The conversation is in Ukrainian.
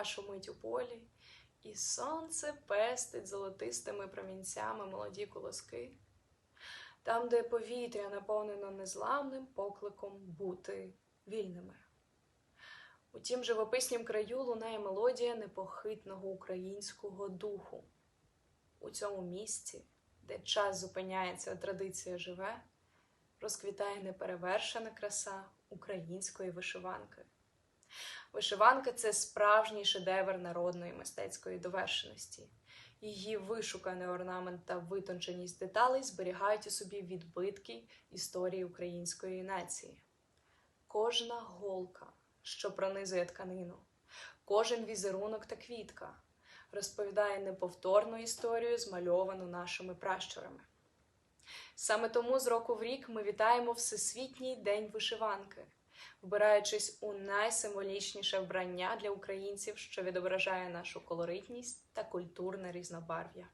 першу мить у полі, і сонце пестить золотистими промінцями молоді колоски, там, де повітря наповнено незламним покликом бути вільними. У тім живописнім краю лунає мелодія непохитного українського духу. У цьому місці, де час зупиняється, а традиція живе, розквітає неперевершена краса української вишиванки. Вишиванка це справжній шедевр народної мистецької довершеності. Її вишуканий орнамент та витонченість деталей зберігають у собі відбитки історії української нації. Кожна голка, що пронизує тканину, кожен візерунок та квітка розповідає неповторну історію, змальовану нашими пращурами. Саме тому з року в рік ми вітаємо Всесвітній день вишиванки, вбираючись у найсимволічніше вбрання для українців, що відображає нашу колоритність та культурне різнобарв'я.